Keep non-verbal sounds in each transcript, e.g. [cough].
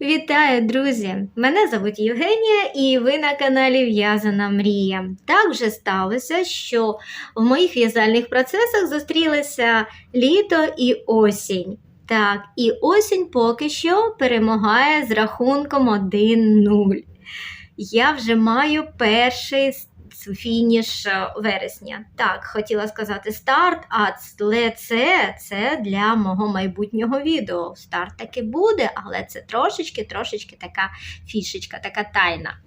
Вітаю, друзі! Мене звуть Євгенія, і ви на каналі В'язана Мрія. Так вже сталося, що в моїх в'язальних процесах зустрілися літо і осінь. Так, і осінь поки що перемагає з рахунком 1-0. Я вже маю перший фініш е, вересня. Так, хотіла сказати старт, але це, це для мого майбутнього відео. Старт таки буде, але це трошечки, трошечки така фішечка, така тайна.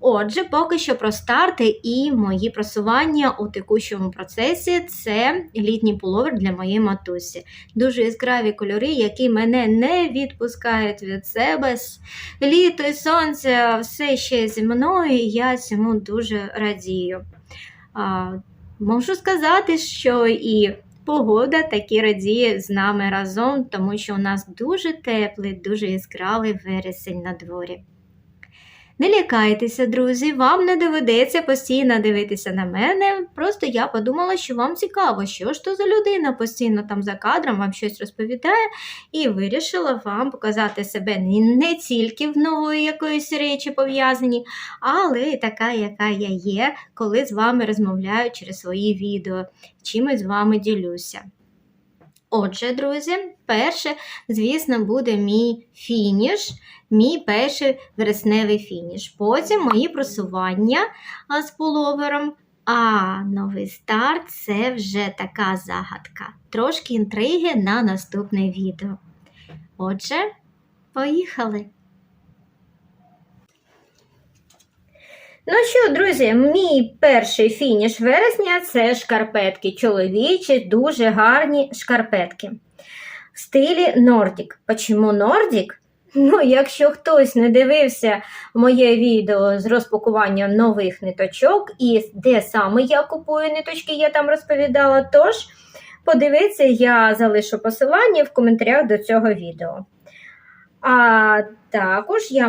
Отже, поки що про старти і мої просування у текущому процесі це літній пуловер для моєї матусі. Дуже яскраві кольори, які мене не відпускають від себе. Літо і сонце все ще зі мною, і я цьому дуже радію. А, можу сказати, що і погода таки радіє з нами разом, тому що у нас дуже теплий, дуже яскравий вересень на дворі. Не лякайтеся, друзі, вам не доведеться постійно дивитися на мене. Просто я подумала, що вам цікаво, що ж то за людина постійно там за кадром вам щось розповідає, і вирішила вам показати себе не тільки в нової якоїсь речі пов'язані, але й така, яка я є, коли з вами розмовляю через свої відео, чимось з вами ділюся. Отже, друзі, перше, звісно, буде мій фініш, мій перший вересневий фініш. Потім мої просування з половером. А новий старт це вже така загадка. Трошки інтриги на наступне відео. Отже, поїхали! Ну що, друзі, мій перший фініш вересня це шкарпетки. Чоловічі, дуже гарні шкарпетки. В стилі Нордік. Почому Нордік? Ну, якщо хтось не дивився моє відео з розпакуванням нових ниточок і де саме я купую ниточки, я там розповідала. Тож, подивіться, я залишу посилання в коментарях до цього відео. А також я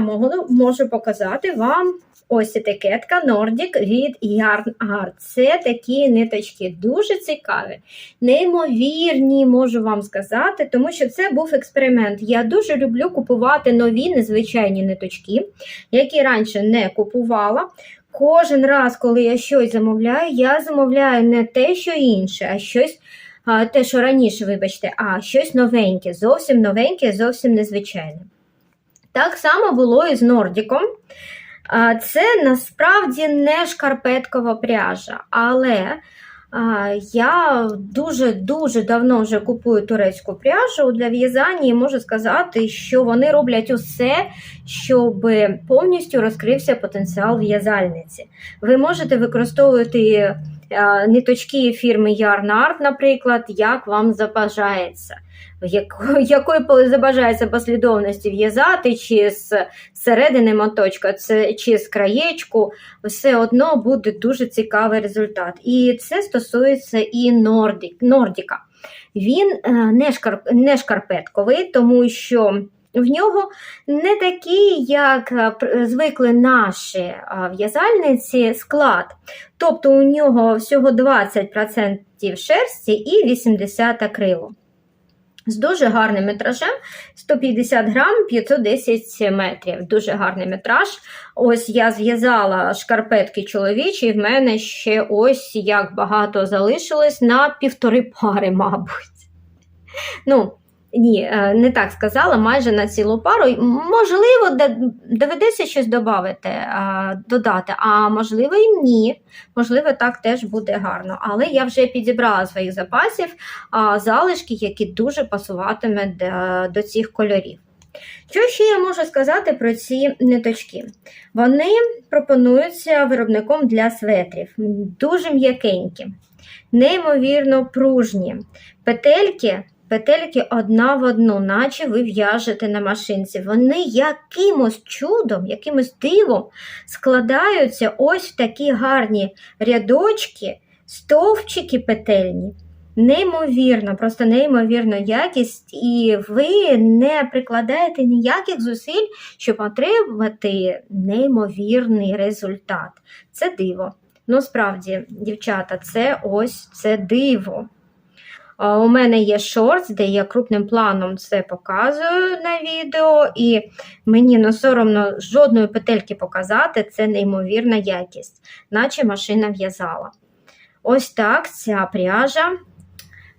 можу, показати вам ось етикетка Nordic від Yarn Art. Це такі ниточки дуже цікаві, неймовірні, можу вам сказати, тому що це був експеримент. Я дуже люблю купувати нові незвичайні ниточки, які раніше не купувала. Кожен раз, коли я щось замовляю, я замовляю не те, що інше, а щось. Те, що раніше, вибачте, а щось новеньке, зовсім новеньке, зовсім незвичайне. Так само було і з Нордіком. Це насправді не шкарпеткова пряжа, але я дуже-дуже давно вже купую турецьку пряжу для в'язання і можу сказати, що вони роблять усе, щоб повністю розкрився потенціал в'язальниці. Ви можете використовувати ниточки фірми Yarn наприклад, як вам забажається. [laughs] Якої забажається послідовності в'язати, чи з середини моточка, чи з краєчку, все одно буде дуже цікавий результат. І це стосується і Нордік, Нордіка. Він е, не шкарпетковий, тому що в нього не такий, як е, звикли наші е, в'язальниці, склад. Тобто у нього всього 20% шерсті і 80% акрилу. З дуже гарним метражем 150 грам 510 метрів. Дуже гарний метраж. Ось я зв'язала шкарпетки чоловічі, і в мене ще ось як багато залишилось на півтори пари, мабуть. Ну, ні, е, не так сказала, майже на цілу пару. Можливо, доведеться щось додати, додати, а можливо і ні. Можливо, так теж буде гарно. Але я вже підібрала своїх запасів залишки, які дуже пасуватимуть до, до цих кольорів. Що ще я можу сказати про ці ниточки? Вони пропонуються виробником для светрів, дуже м'якенькі, неймовірно пружні. Петельки, петельки одна в одну, наче ви в'яжете на машинці. Вони якимось чудом, якимось дивом складаються ось в такі гарні рядочки, стовпчики петельні. Неймовірно, просто неймовірна якість, і ви не прикладаєте ніяких зусиль, щоб отримати неймовірний результат. Це диво. Ну, справді, дівчата, це ось це диво. У мене є шортс, де я крупним планом це показую на відео, і мені не соромно жодної петельки показати, це неймовірна якість, наче машина в'язала. Ось так ця пряжа,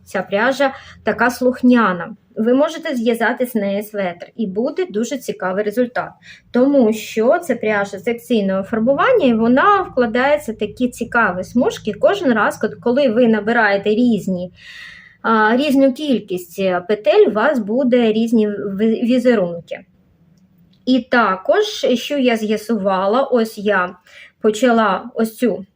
ця пряжа така слухняна. Ви можете зв'язати з неї светр, і буде дуже цікавий результат. Тому що це пряжа секційного фарбування, і вона вкладається в такі цікаві смужки. Кожен раз, коли ви набираєте різні, різну кількість петель, у вас буде різні візерунки. І також, що я з'ясувала, ось я почала ось цю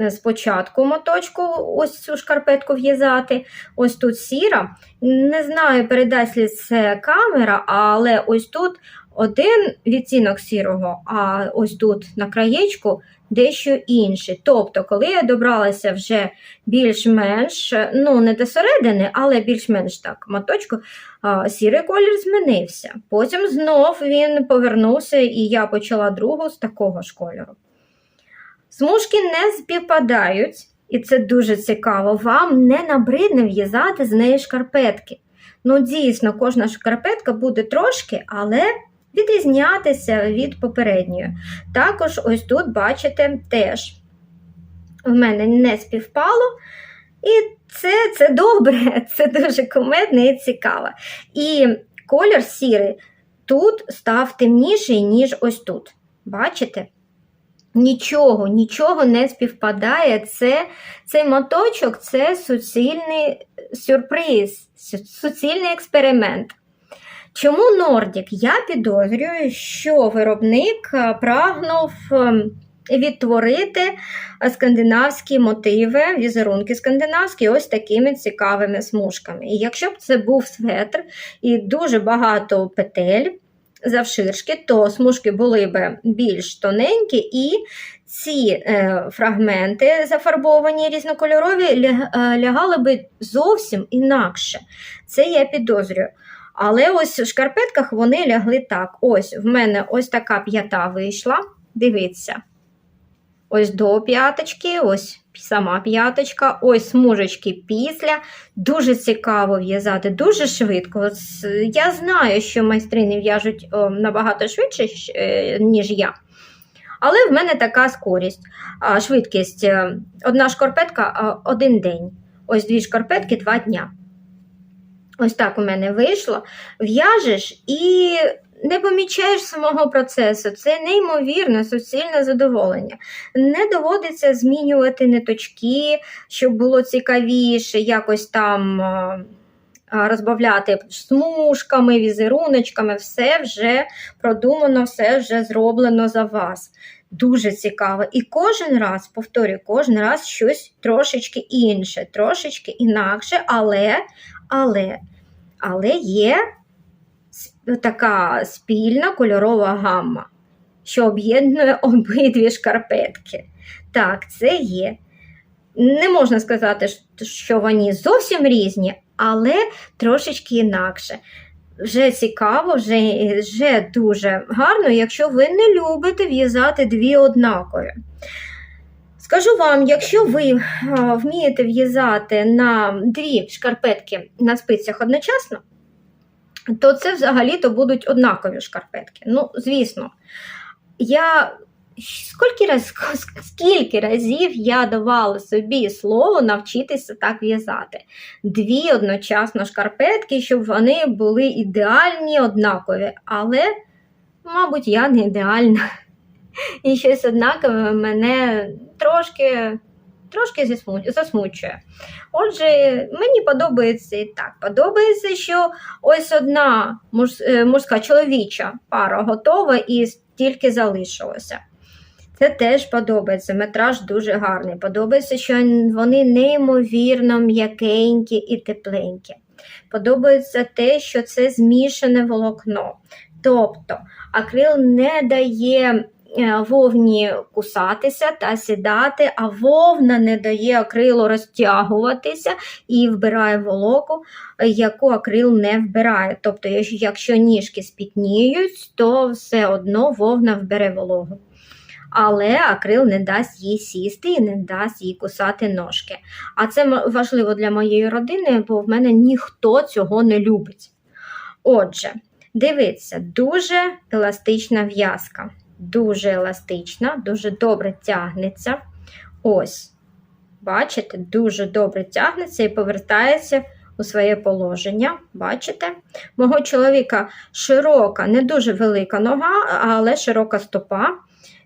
е, спочатку моточку, ось цю шкарпетку в'язати. Ось тут сіра. Не знаю, передасть ли це камера, але ось тут один відтінок сірого, а ось тут на краєчку дещо інший. Тобто, коли я добралася вже більш-менш, ну не до середини, але більш-менш так, моточку, сірий колір змінився. Потім знов він повернувся, і я почала другу з такого ж кольору. Смужки не співпадають, і це дуже цікаво. Вам не набридне в'язати з неї шкарпетки. Ну, дійсно, кожна шкарпетка буде трошки, але відрізнятися від попередньої. Також, ось тут, бачите, теж в мене не співпало. І це, це добре, [laughs] це дуже кумедно і цікаво. І колір сірий тут став темніший, ніж ось тут. Бачите? Нічого, нічого не співпадає. Це, Цей моточок це суцільний сюрприз, суцільний експеримент. Чому Нордік? Я підозрюю, що виробник е, прагнув ем, відтворити е, скандинавські мотиви, візерунки скандинавські, ось такими цікавими смужками. І якщо б це був светр і дуже багато петель завширшки, то смужки були б більш тоненькі, і ці е, фрагменти зафарбовані різнокольорові е, лягали би зовсім інакше. Це я підозрюю. Але ось в шкарпетках вони лягли так. Ось в мене ось така п'ята вийшла. Дивіться. Ось до п'яточки, ось сама п'яточка, ось смужечки після. Дуже цікаво в'язати, дуже швидко. Я знаю, що майстрині в'яжуть набагато швидше, е, ніж я. Але в мене така скорість, швидкість. е, Одна шкарпетка один день. Ось дві шкарпетки два дня. Ось так у мене вийшло. В'яжеш і не помічаєш самого процесу. Це неймовірне суцільне задоволення. Не доводиться змінювати ниточки, щоб було цікавіше, якось там розбавляти смужками, візеруночками. Все вже продумано, все вже зроблено за вас. Дуже цікаво. І кожен раз, повторюю, кожен раз щось трошечки інше, трошечки інакше, але, але, але є така спільна кольорова гамма, що об'єднує обидві шкарпетки. Так, це є. Не можна сказати, що вони зовсім різні, але трошечки інакше. Вже цікаво, вже, вже дуже гарно, якщо ви не любите в'язати дві однакові. Скажу вам, якщо ви вмієте в'язати на дві шкарпетки на спицях одночасно, то це взагалі-то будуть однакові шкарпетки. Ну, звісно, я скільки, раз, скільки разів я давала собі слово навчитися так в'язати. Дві одночасно шкарпетки, щоб вони були ідеальні, однакові. Але, мабуть, я не ідеальна. І щось однакове мене трошки, трошки засмучує. Отже, мені подобається і так. Подобається, що ось одна е, мужська чоловіча пара готова і стільки залишилося. Це теж подобається. Метраж дуже гарний. Подобається, що вони неймовірно м'якенькі і тепленькі. Подобається те, що це змішане волокно. Тобто акрил не дає вовні кусатися та сідати, а вовна не дає акрилу розтягуватися і вбирає волоку, е, яку акрил не вбирає. Тобто, якщо ніжки спітніють, то все одно вовна вбере вологу. але акрил не дасть їй сісти і не дасть їй кусати ножки. А це важливо для моєї родини, бо в мене ніхто цього не любить. Отже, дивіться, дуже еластична в'язка. Дуже еластична, дуже добре тягнеться. Ось, бачите, дуже добре тягнеться і повертається у своє положення. Бачите? Мого чоловіка широка, не дуже велика нога, але широка стопа.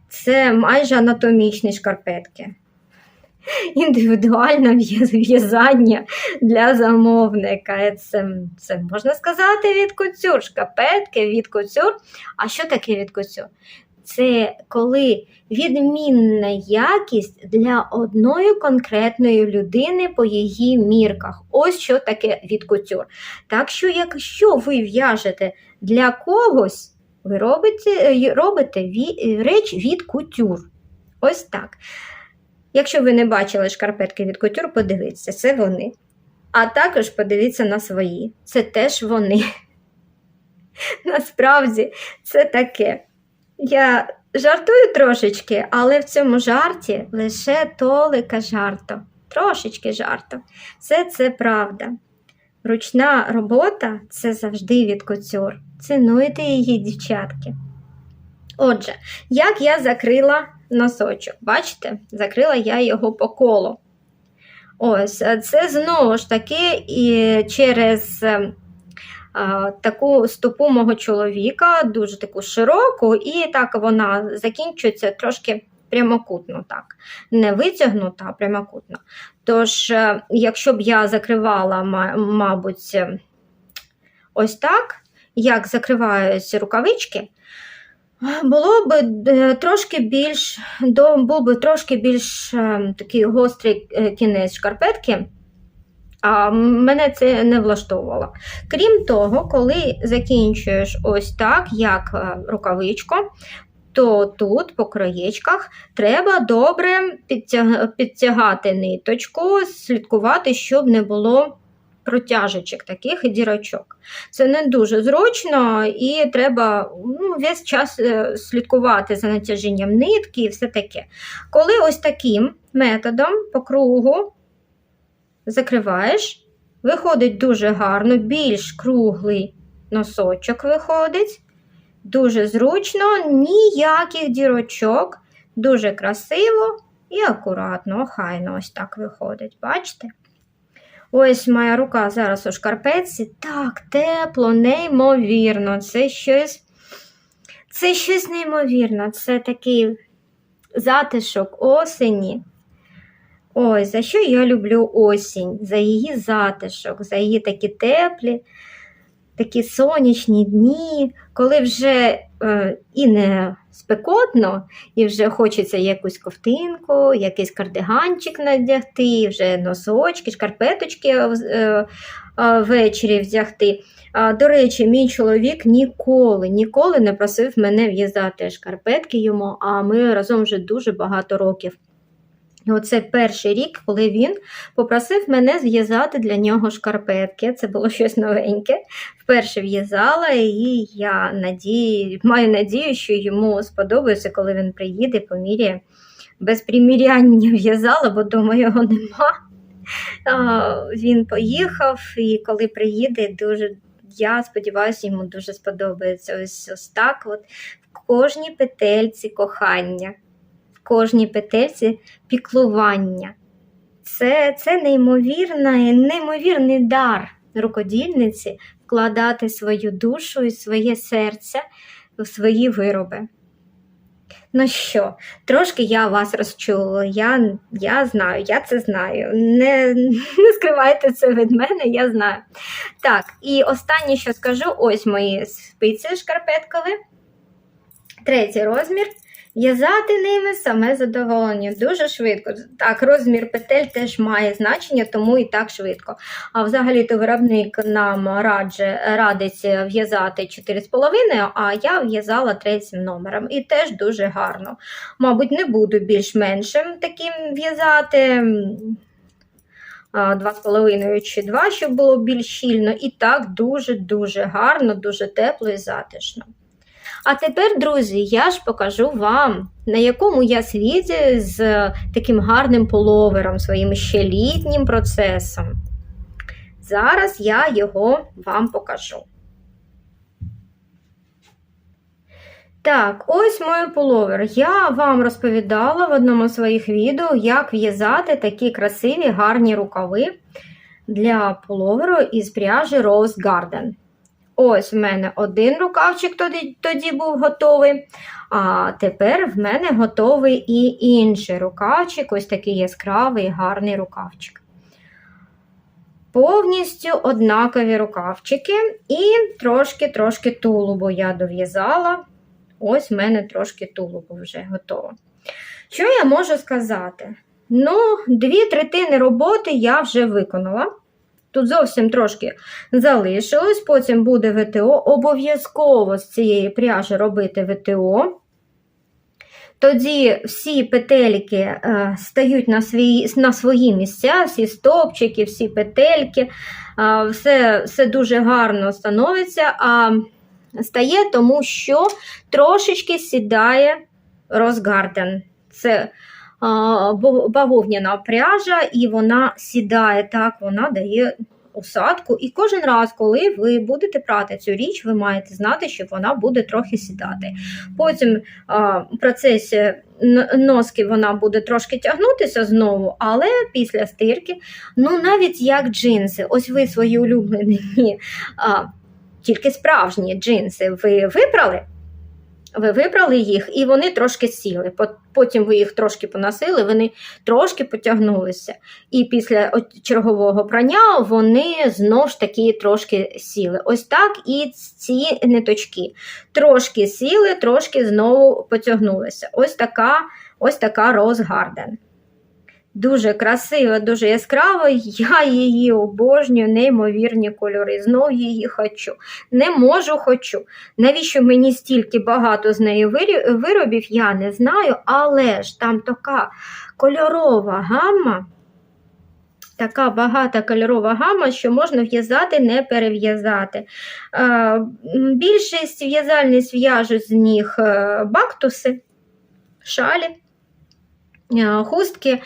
Це майже анатомічні шкарпетки. Індивідуальне в'язання для замовника. Це, це можна сказати від кутюр. Шкарпетки від кутюр. А що таке від кутюр? Це коли відмінна якість для одної конкретної людини по її мірках. Ось що таке від кутюр. Так що, якщо ви в'яжете для когось, ви робите, е, робите реч від кутюр. Ось так. Якщо ви не бачили шкарпетки від кутюр, подивіться, це вони. А також подивіться на свої. Це теж вони. [laughs] Насправді це таке. Я жартую трошечки, але в цьому жарті лише толика жарту. Трошечки жарту. Все це правда. Ручна робота це завжди від кутюр. Цінуйте її, дівчатки. Отже, як я закрила носочок, бачите, закрила я його по колу. Ось, це знову ж таки і через е, а, таку стопу мого чоловіка, дуже таку широку, і так вона закінчується трошки прямокутно, так, не витягнута, а прямокутно. Тож, е, якщо б я закривала, мабуть, е, ось так, як закриваються рукавички, було б е, трошки більш, був би трошки більш такий гострий кінець шкарпетки, а мене це не влаштовувало. Крім того, коли закінчуєш ось так, як е, рукавичку, то тут, по краєчках, треба добре підтягати ниточку, слідкувати, щоб не було протяжечок таких і дірочок. Це не дуже зручно і треба ну, весь час е, слідкувати за натяжінням нитки і все таке. Коли ось таким методом по кругу закриваєш, виходить дуже гарно, більш круглий носочок виходить. Дуже зручно, ніяких дірочок, дуже красиво і акуратно, охайно ось так виходить. Бачите? Ось моя рука зараз у шкарпетці. Так, тепло, неймовірно. Це щось, це щось неймовірне. Це такий затишок осені. Ой, за що я люблю осінь? За її затишок, за її такі теплі, такі сонячні дні, коли вже е, і не спекотно, і вже хочеться якусь ковтинку, якийсь кардиганчик надягти, вже носочки, шкарпеточки е, е, вдягти. А, До речі, мій чоловік ніколи, ніколи не просив мене в'язати шкарпетки йому, а ми разом вже дуже багато років. Оце перший рік, коли він попросив мене зв'язати для нього шкарпетки. Це було щось новеньке. Вперше в'язала, і я надію, маю надію, що йому сподобається, коли він приїде, поміряє. Без приміряння в'язала, бо дома його нема. А, Він поїхав, і коли приїде, дуже я сподіваюся, йому дуже сподобається. Ось ось так. От в кожній петельці кохання, кожній петельці піклування. Це, це неймовірний, неймовірний дар рукодільниці вкладати свою душу і своє серце в свої вироби. Ну що, трошки я вас розчула, я, я знаю, я це знаю. Не, не скривайте це від мене, я знаю. Так, і останнє, що скажу, ось мої спиці шкарпеткові. Третій розмір. В'язати ними саме задоволення дуже швидко. Так, розмір петель теж має значення, тому і так швидко. А взагалі-то виробник нам радже, радить в'язати 4,5, а я в'язала третім номером. І теж дуже гарно. Мабуть, не буду більш-меншим таким в'язати. 2,5 чи 2, щоб було більш щільно. І так дуже-дуже гарно, дуже тепло і затишно. А тепер, друзі, я ж покажу вам, на якому я світі з таким гарним половером, своїм ще літнім процесом. Зараз я його вам покажу. Так, ось мой пуловер. Я вам розповідала в одному з своїх відео, як в'язати такі красиві гарні рукави для пуловеру із пряжі Rose Garden. Ось в мене один рукавчик тоді, тоді був готовий. А тепер в мене готовий і інший рукавчик, ось такий яскравий гарний рукавчик. Повністю однакові рукавчики, і трошки-трошки тулубу я дов'язала. Ось в мене трошки тулубу вже готово. Що я можу сказати? Ну, дві третини роботи я вже виконала. Тут зовсім трошки залишилось, потім буде ВТО. Обов'язково з цієї пряжі робити ВТО. Тоді всі петельки е, стають на свої на свої місця, всі стопчики, всі петельки, е, все, все дуже гарно становиться. А стає, тому що трошечки сідає розгарден. Це бавовняна пряжа, і вона сідає так, вона дає осадку. І кожен раз, коли ви будете прати цю річ, ви маєте знати, що вона буде трохи сідати. Потім в процесі носки вона буде трошки тягнутися знову, але після стирки, ну навіть як джинси, ось ви свої улюблені, тільки справжні джинси ви випрали. Ви вибрали їх, і вони трошки сіли. Потім ви їх трошки поносили, вони трошки потягнулися. І після чергового прання вони знову ж таки трошки сіли. Ось так і ці ниточки. Трошки сіли, трошки знову потягнулися. Ось така ось така Garden. Дуже красива, дуже яскрава. Я її обожнюю, неймовірні кольори. Знову її хочу. Не можу, хочу. Навіщо мені стільки багато з неї виробів, я не знаю, але ж там така кольорова гамма. Така багата кольорова гама, що можна в'язати, не перев'язати. Більшість в'язальниць в'яжуть з них е, бактуси, шалі. Е, хустки,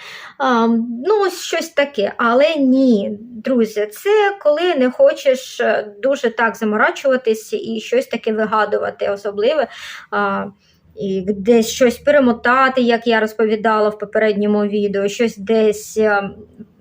ну, ось щось таке. Але ні, друзі, це коли не хочеш е, дуже так заморачуватись і щось таке вигадувати, особливе. І десь щось перемотати, як я розповідала в попередньому відео, щось десь е,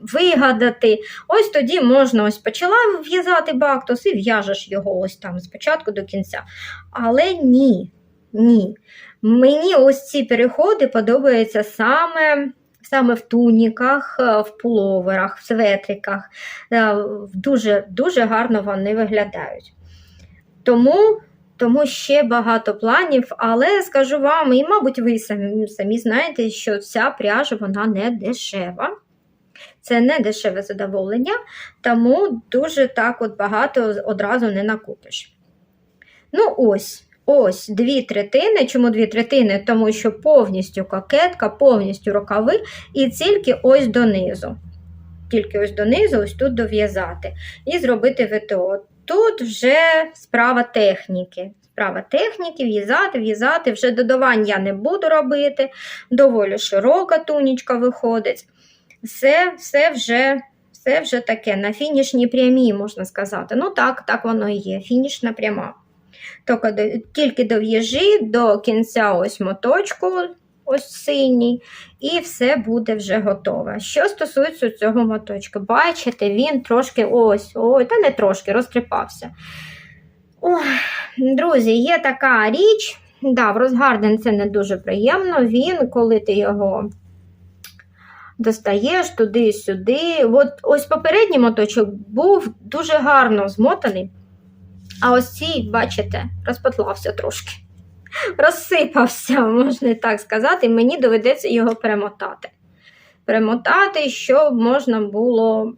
вигадати. Ось тоді можна ось почала в'язати бактус і в'яжеш його ось там спочатку до кінця. Але ні, ні. Мені ось ці переходи подобаються саме саме в туніках, е, в пуловерах, в светриках. Е, дуже дуже гарно вони виглядають. Тому тому ще багато планів, але скажу вам, і, мабуть, ви самі самі знаєте, що ця пряжа вона не дешева. Це не дешеве задоволення, тому дуже так от багато одразу не накупиш. Ну, ось. Ось дві третини. Чому дві третини? Тому що повністю кокетка, повністю рукави, і тільки ось донизу. Тільки ось донизу, ось тут дов'язати. І зробити ВТО. Тут вже справа техніки. Справа техніки, в'язати, в'язати, вже додавань я не буду робити, доволі широка тунічка виходить. Все все вже все вже таке на фінішній прямій, можна сказати. Ну так, так воно і є. Фінішна пряма. Тільки дов'яжи до кінця ось моточку, ось синій, і все буде вже готове. Що стосується цього моточка, бачите, він трошки ось, ой, та не трошки розтріпався. Друзі, є така річ. Да, в Росгарден це не дуже приємно. Він, коли ти його достаєш туди-сюди. От Ось попередній моточок був дуже гарно змотаний. А ось цей, бачите, розпотлався трошки. Розсипався, можна так сказати, і мені доведеться його перемотати. Перемотати, щоб можна було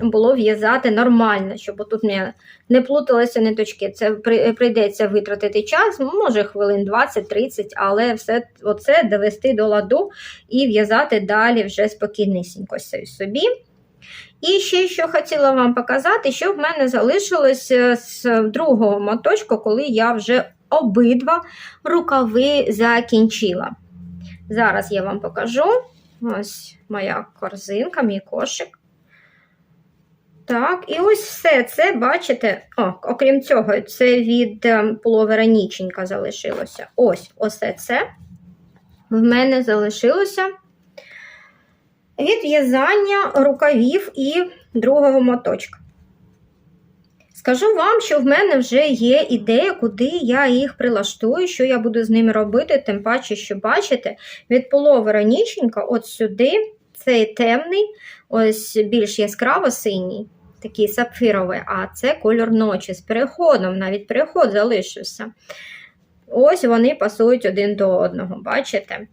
було в'язати нормально, щоб тут не не плуталися ниточки. Це прийдеться витратити час, може хвилин 20-30, але все оце довести до ладу і в'язати далі вже спокійнісінько собі. І ще що хотіла вам показати, що в мене залишилось з другого моточку, коли я вже обидва рукави закінчила. Зараз я вам покажу. Ось моя корзинка, мій кошик. Так, і ось все це, бачите, О, окрім цього, це від е, пуловера ніченька залишилося. Ось оце це в мене залишилося від в'язання рукавів і другого моточка. Скажу вам, що в мене вже є ідея, куди я їх прилаштую, що я буду з ними робити, тим паче, що бачите, від половера ніченька, от сюди, цей темний, ось більш яскраво синій, такий сапфіровий, а це кольор ночі з переходом, навіть переход залишився. Ось вони пасують один до одного, бачите?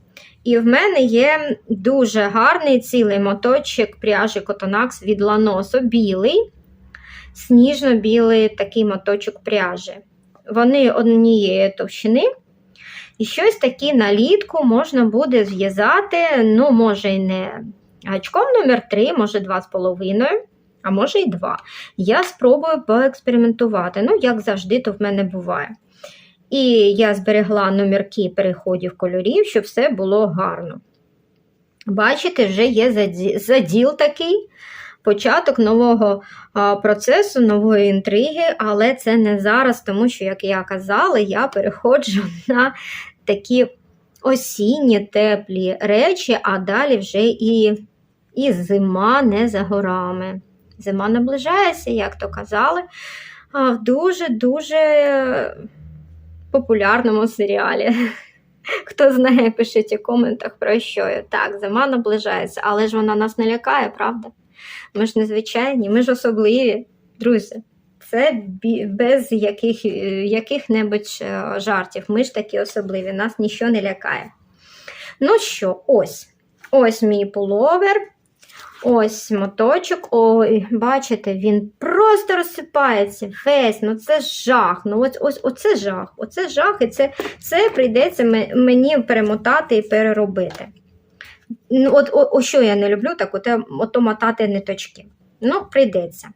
І в мене є дуже гарний цілий моточок пряжі Котонакс від Ланосо, білий, сніжно-білий такий моточок пряжі. Вони однієї товщини. І щось таке налітку можна буде зв'язати, ну, може, і не гачком номер 3, може 2,5, а може і 2. Я спробую поекспериментувати. Ну, як завжди, то в мене буває. І я зберегла номерки переходів кольорів, щоб все було гарно. Бачите, вже є заділ такий, початок нового процесу, нової інтриги, але це не зараз, тому що, як я казала, я переходжу [laughs] на такі осінні теплі речі, а далі вже і, і зима не за горами. Зима наближається, як то казали, в дуже-дуже популярному серіалі. [laughs] Хто знає, пишіть у коментах про що. Так, зима наближається, але ж вона нас не лякає, правда? Ми ж незвичайні, ми ж особливі, друзі. Це без яких, яких-небудь жартів. Ми ж такі особливі, нас нічого не лякає. Ну що, ось ось мій пуловер. Ось моточок. Ой, бачите, він просто розсипається весь. Ну це жах. Ну ось, ось Оце жах. Оце жах, і це це прийдеться мені перемотати і переробити. Ну, от, о, о, Що я не люблю, так от, ото мотати ниточки. Ну, прийдеться.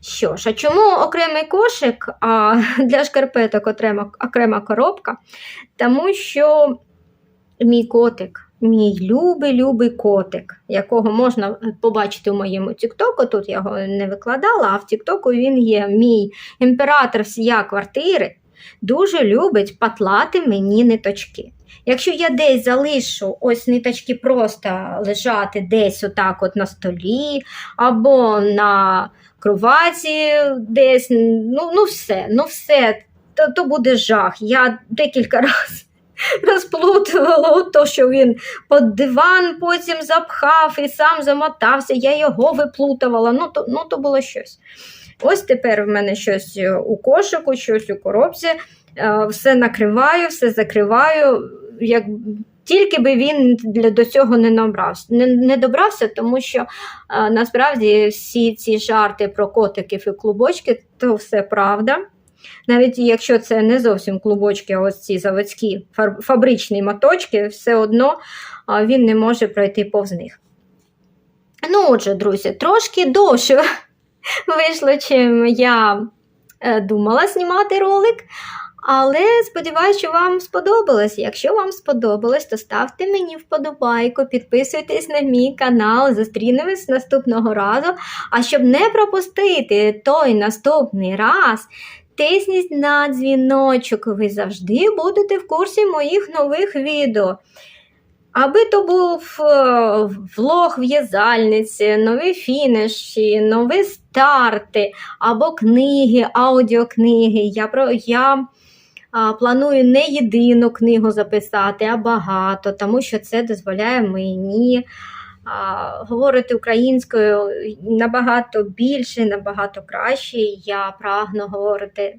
Що ж, а чому окремий кошик, а [laughs] для шкарпеток окрема, окрема коробка? Тому що мій котик. Мій любий-любий котик, якого можна побачити у моєму Тіктоку. Тут я його не викладала, а в Тіктоку він є мій імператор всія квартири, дуже любить патлати мені ниточки. Якщо я десь залишу ось ниточки просто лежати десь отак от на столі, або на кроваті десь, ну ну все, ну все, то, то буде жах. Я декілька [laughs] разів розплутувало, то, що він під диван потім запхав і сам замотався, я його виплутувала. Ну, то, ну, то було щось. Ось тепер в мене щось у кошику, щось у коробці, е, все накриваю, все закриваю. Як... Тільки би він до цього не набрався. Не, не добрався, тому що а, е, насправді всі ці жарти про котиків і клубочки то все правда. Навіть якщо це не зовсім клубочки, а ось ці заводські фабричні моточки, все одно він не може пройти повз них. Ну, отже, друзі, трошки довше [laughs] вийшло, чим я е, думала знімати ролик. Але сподіваюся, що вам сподобалось. Якщо вам сподобалось, то ставте мені вподобайку, підписуйтесь на мій канал, зустрінемось наступного разу. А щоб не пропустити той наступний раз, Тисніть на дзвіночок, ви завжди будете в курсі моїх нових відео. Аби то був е, влог в'язальниці, нові фініші, нові старти або книги, аудіокниги. Я про, я а, планую не єдину книгу записати, а багато, тому що це дозволяє мені говорити українською набагато більше, набагато краще. Я прагну говорити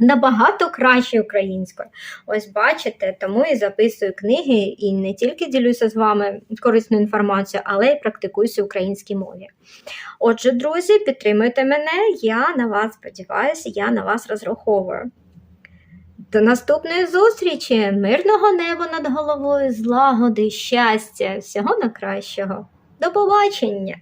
набагато краще українською. Ось бачите, тому і записую книги і не тільки ділюся з вами корисною інформацією, але й практикуюся українській мові. Отже, друзі, підтримуйте мене, я на вас сподіваюся, я на вас розраховую. До наступної зустрічі, мирного неба над головою, злагоди, щастя, всього найкращого. До побачення!